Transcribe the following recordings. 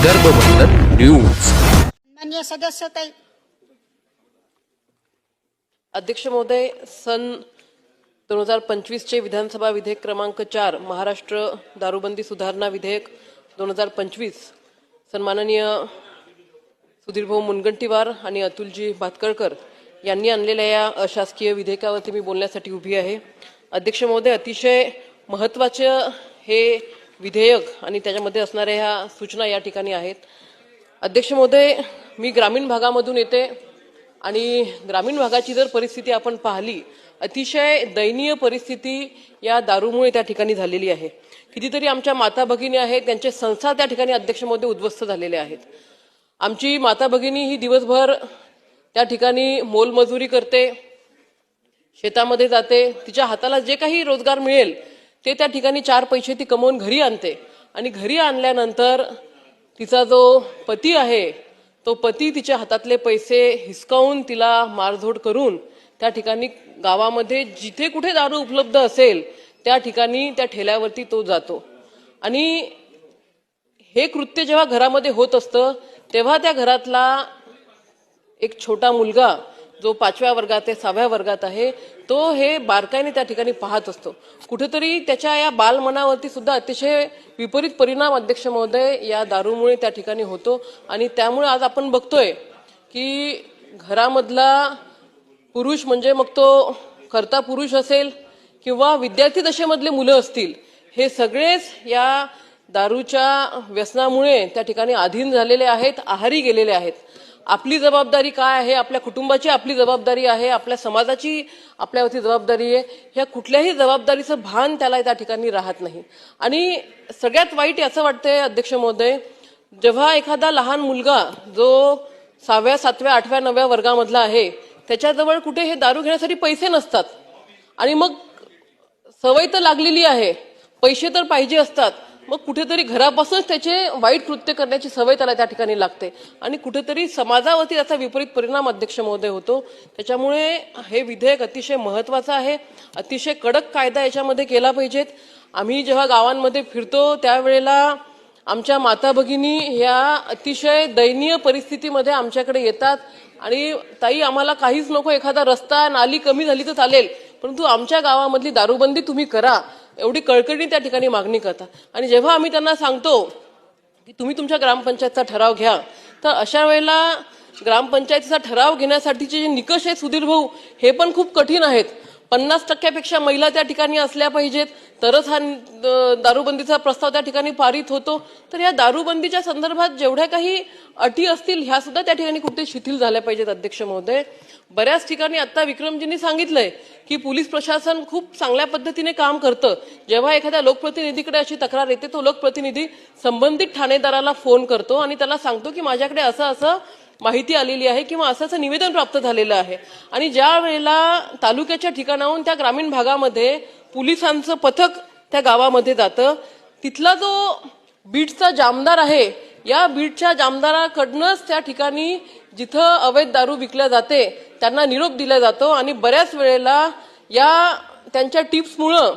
विदर्भ वंदन न्यूज. मान्य सदस्य ताई. अध्यक्ष महोदय सन दोन हजार पंचवीसचे विधानसभा विधेयक क्रमांक चार महाराष्ट्र दारूबंदी सुधारणा विधेयक दोन हजार पंचवीस. सन्माननीय सुधीरभाऊ मुनगंटीवार आणि अतुलजी भातकळकर यांनी आणलेल्या या अशासकीय विधेयकावरती मी बोलण्यासाठी उभी आहे. अध्यक्ष महोदय अतिशय महत्त्वाचं हे विधेयक आणि त्याच्यामध्ये असणाऱ्या ह्या सूचना या ठिकाणी आहेत. अध्यक्ष महोदय मी ग्रामीण भागामधून येते आणि ग्रामीण भागाची जर परिस्थिती आपण पाहिली अतिशय दयनीय परिस्थिती या दारूमुळे त्या ठिकाणी झालेली आहे. कितीतरी आमच्या माता भगिनी आहेत त्यांचे संसार त्या ठिकाणी अध्यक्षमध्ये उद्ध्वस्त झालेले आहेत. आमची माता भगिनी ही दिवसभर त्या ठिकाणी मोलमजुरी करते शेतामध्ये जाते तिच्या हाताला जे काही रोजगार मिळेल ते त्या ठिकाणी चार पैसे ती कमवून घरी आणते. आणि घरी आणल्यानंतर तिचा जो पती आहे तो पती तिच्या हातातले पैसे हिसकावून तिला मारझोड करून त्या ठिकाणी गावामध्ये जिथे कुठे दारू उपलब्ध असेल त्या ठिकाणी त्या ठेल्यावरती तो जातो. आणि हे कृत्य जेव्हा घरामध्ये होत असतं तेव्हा त्या घरातला एक छोटा मुलगा जो पाचव्या वर्गात आहे सहाव्या वर्गात आहे तो हे बारकाईने त्या ठिकाणी पाहत असतो. कुठेतरी त्याच्या या बालमनावरती सुद्धा अतिशय विपरीत परिणाम अध्यक्ष महोदय या दारूमुळे त्या ठिकाणी होतो. आणि त्यामुळे आज आपण बघतोय की घरामधला पुरुष म्हणजे मग तो करता पुरुष असेल किंवा विद्यार्थी दशेमधले मुलं असतील हे सगळेच या दारूच्या व्यसनामुळे त्या ठिकाणी अधीन झालेले आहेत आहारी गेलेले आहेत. आपली जबाबदारी काय आहे? आपल्या कुटुंबाची आपली जबाबदारी आहे? आपल्या समाजाची आपल्यावरती जबाबदारी आहे? ह्या कुठल्याही जबाबदारीचं भान त्याला त्या ठिकाणी राहत नाही. आणि सगळ्यात वाईट असं वाटतंय अध्यक्ष महोदय जेव्हा एखादा लहान मुलगा जो सहाव्या सातव्या आठव्या नवव्या वर्गामधला आहे त्याच्याजवळ कुठे हे दारू घेण्यासाठी पैसे नसतात. आणि मग सवय तर लागलेली आहे. पैसे तर पाहिजे असतात. मग कुठेतरी घरापासूनच त्याचे वाईट कृत्य करण्याची सवय त्याला त्या ठिकाणी लागते. आणि कुठेतरी समाजावरती त्याचा विपरीत परिणाम अध्यक्ष महोदय होतो. त्याच्यामुळे हे विधेयक अतिशय महत्वाचं आहे. अतिशय कडक कायदा याच्यामध्ये केला पाहिजेत. आम्ही जेव्हा गावांमध्ये फिरतो त्यावेळेला आमच्या माता भगिनी ह्या अतिशय दयनीय परिस्थितीमध्ये आमच्याकडे येतात. आणि ताई आम्हाला काहीच नको एखादा रस्ता नाली कमी झाली तर चालेल. परंतु आमच्या गावामधली दारूबंदी तुम्ही करा. एवढी कळकळी त्या ठिकाणी मागणी करतात आणि जेव्हा आम्ही त्यांना सांगतो की तुम्ही तुमच्या ग्रामपंचायतचा ठराव घ्या तर अशा वेळेला ग्रामपंचायतीचा ठराव घेण्यासाठीचे जे निकष आहेत सुधीर भाऊ हे पण खूप कठीण आहेत. पन्नास टक्क्यापेक्षा महिला त्या ठिकाणी असल्या पाहिजेत तरच हा दारूबंदीचा प्रस्ताव त्या ठिकाणी पारित होतो. तर या दारूबंदीच्या संदर्भात जेवढ्या काही अटी असतील ह्या सुद्धा त्या ठिकाणी कुठे शिथिल झाल्या पाहिजेत अध्यक्ष महोदय. बऱ्याच ठिकाणी आता विक्रमजींनी सांगितलंय की पोलीस प्रशासन खूप चांगल्या पद्धतीने काम करतं. जेव्हा एखाद्या लोकप्रतिनिधीकडे अशी तक्रार येते तो लोकप्रतिनिधी संबंधित ठाणेदाराला फोन करतो आणि त्याला सांगतो की माझ्याकडे असं असं माहिती आलेली आहे किंवा असं असं निवेदन प्राप्त झालेलं आहे. आणि ज्या वेळेला तालुक्याच्या ठिकाणाहून त्या ग्रामीण भागामध्ये पोलिसांचं पथक त्या गावामध्ये जातं तिथला जो बीडचा जामदार आहे या बीडच्या जामदाराकडनंच त्या ठिकाणी जिथं अवैध दारू विकल्या जाते त्यांना निरोप दिला जातो आणि बऱ्याच वेळेला या त्यांच्या टिप्समुळं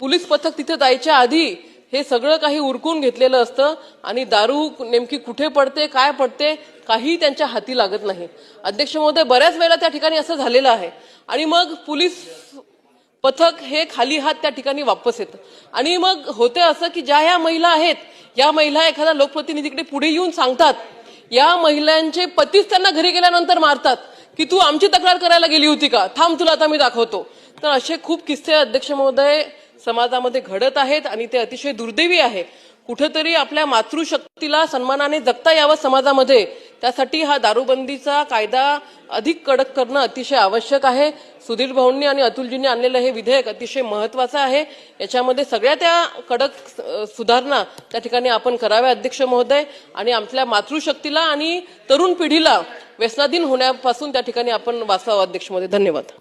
पोलीस पथक तिथे जायच्या आधी हे सगळं काही उरकून घेतलेलं असतं आणि दारू नेमकी कुठे पडते काय पडते काही त्यांच्या हाती लागत नाही. अध्यक्ष महोदय बऱ्याच वेळेला त्या ठिकाणी असं झालेलं आहे. आणि मग पोलीस पथक हे खाली हात त्या ठिकाणी वापस येतं. आणि मग होते असं की ज्या ह्या महिला आहेत या महिला एखाद्या लोकप्रतिनिधीकडे पुढे येऊन सांगतात या महिलांचे पतीच त्यांना घरी गेल्यानंतर मारतात की तू आमची तक्रार करायला गेली होती का? थांब तुला आता मी दाखवतो. तर असे खूप किस्से अध्यक्ष महोदय समाजामध्ये घडत आहेत आणि ते अतिशय दुर्दैवी आहे. कुठेतरी आपल्या मातृशक्तीला सन्मानाने जगता यावं समाजामध्ये. त्यासाठी हा दारूबंदीचा कायदा अधिक कडक करणं अतिशय आवश्यक आहे. सुधीर भाऊंनी आणि अतुलजींनी आणलेलं हे विधेयक अतिशय महत्वाचं आहे. याच्यामध्ये सगळ्या त्या कडक सुधारणा त्या ठिकाणी आपण कराव्या अध्यक्ष महोदय. आणि आपल्या मातृशक्तीला आणि तरुण पिढीला व्यसनाधीन होण्यापासून त्या ठिकाणी आपण वाचवावं अध्यक्ष महोदय धन्यवाद.